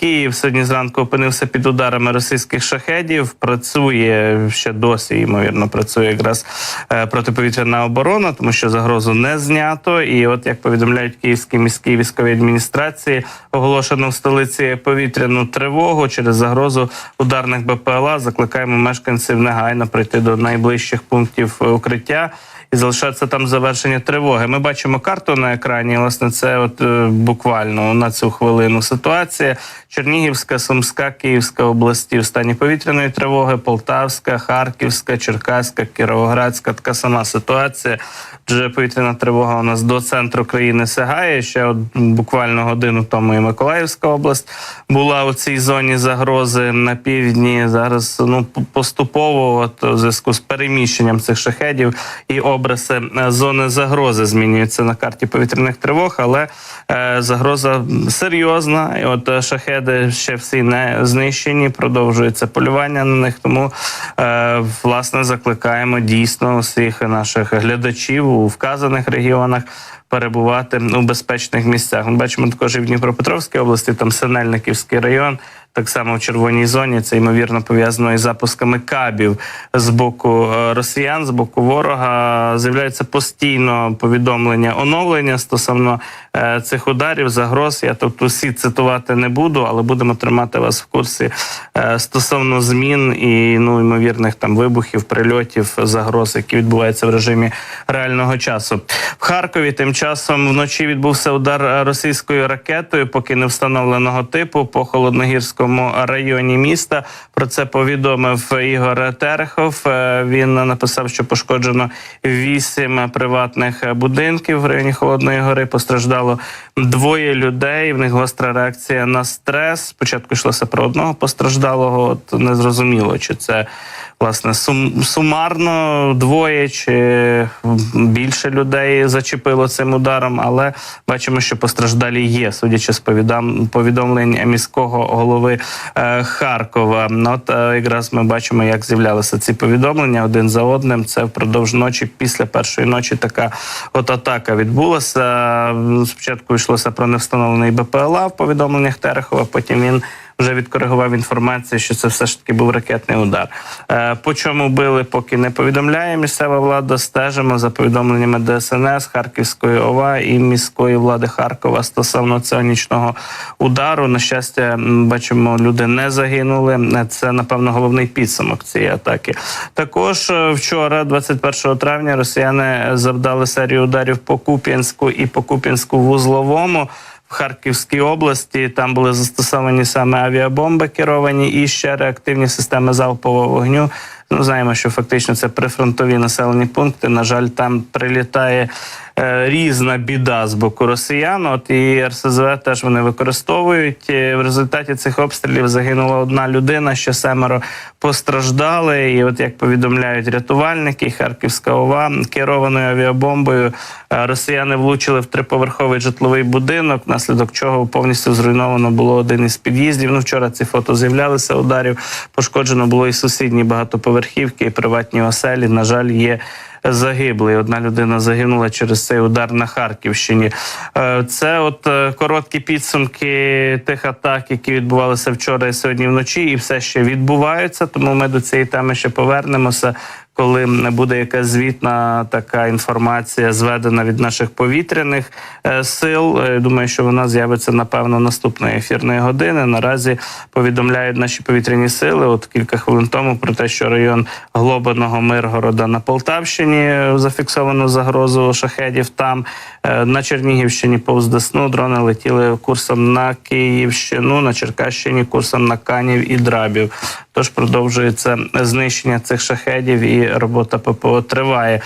Київ сьогодні зранку опинився під ударами російських шахедів. Працює ще досі, ймовірно, працює якраз е, протиповітряна оборона, тому що загрозу не знято. І от як повідомляють київські міські військові адміністрації, оголошено в столиці повітряну тривогу через загрозу ударних БПЛА. Закликаємо мешканців негайно прийти до найближчих пунктів е, укриття. І залишається там завершення тривоги. Ми бачимо карту на екрані. Власне, це от е, буквально на цю хвилину ситуація. Чернігівська, Сумська, Київська області в стані повітряної тривоги, Полтавська, Харківська, Черкаська, Кіровоградська. Така сама ситуація. Вже повітряна тривога у нас до центру країни сягає. Ще от буквально годину тому і Миколаївська область була у цій зоні загрози на півдні. Зараз ну поступово, от у зв'язку з переміщенням цих шахедів і образи е, зони загрози змінюються на карті повітряних тривог, але е, загроза серйозна. І от е, шахеди ще всі не знищені. Продовжується полювання на них. Тому власне закликаємо дійсно усіх наших глядачів у вказаних регіонах. Перебувати у безпечних місцях. Ми бачимо також і в Дніпропетровській області, там Синельниківський район, так само в червоній зоні. Це ймовірно пов'язано із запусками кабів з боку е, росіян, з боку ворога. З'являються постійно повідомлення оновлення стосовно е, цих ударів, загроз. Я тобто всі цитувати не буду, але будемо тримати вас в курсі е, стосовно змін і ну ймовірних там вибухів, прильотів, загроз, які відбуваються в режимі реального часу. В Харкові тим часом вночі відбувся удар російською ракетою, поки не встановленого типу по холодногірському районі міста. Про це повідомив Ігор Терехов. Е, Він написав, що пошкоджено вісім приватних будинків в районі Холодної Гори. Постраждало двоє людей. В них гостра реакція на стрес. Спочатку йшлося про одного постраждалого. От не зрозуміло, чи це власне сум, сумарно двоє чи більше людей зачепило цим ударом, але бачимо, що постраждалі є, судячи з повідомлень міського голови е, Харкова. От е, якраз ми бачимо, як з'являлися ці повідомлення один за одним. Це впродовж ночі, після першої ночі, така от атака відбулася. Спочатку йшлося про невстановлений БПЛА в повідомленнях Терехова. Потім він вже відкоригував інформацію, що це все ж таки був ракетний удар. Е, По чому били, поки не повідомляє місцева влада. Стежимо за повідомленнями ДСНС, Харківської ОВА і міської влади Харкова стосовно цього нічного удару. На щастя, бачимо, люди не загинули. Е, Це напевно головний підсумок цієї атаки. Також е, вчора, 21 травня, росіяни завдали серію ударів по Куп'янську і по Куп'янську вузловому в Харківській області. Там були застосовані саме авіабомби керовані і ще реактивні системи залпового вогню. Ну, знаємо, що фактично це прифронтові населені пункти. На жаль, там прилітає е, різна біда з боку росіян. От і РСЗВ теж вони використовують. Е, В результаті цих обстрілів загинула одна людина, ще семеро постраждали. І от як повідомляють рятувальники, Харківська ОВА керованою авіабомбою е, росіяни влучили в триповерховий житловий будинок, внаслідок чого повністю зруйновано було один із під'їздів. Ну вчора ці фото з'являлися ударів. Пошкоджено було і сусідні багатоповерхівки, і приватні оселі. На жаль, є. Загиблий одна людина загинула через цей удар на Харківщині. Е, Це от е, короткі підсумки тих атак, які відбувалися вчора і сьогодні вночі, і все ще відбуваються. Тому ми до цієї теми ще повернемося. Коли буде якась звітна така інформація зведена від наших повітряних е, сил, Е, думаю, що вона з'явиться напевно наступної ефірної години. Наразі повідомляють наші повітряні сили. От кілька хвилин тому про те, що район Глобаного Миргорода на Полтавщині е, зафіксовано загрозу шахедів. Там на Чернігівщині повз Десну дрони летіли курсом на Київщину, на Черкащині курсом на Канів і Драбів. Тож продовжується знищення цих шахедів і робота ППО триває.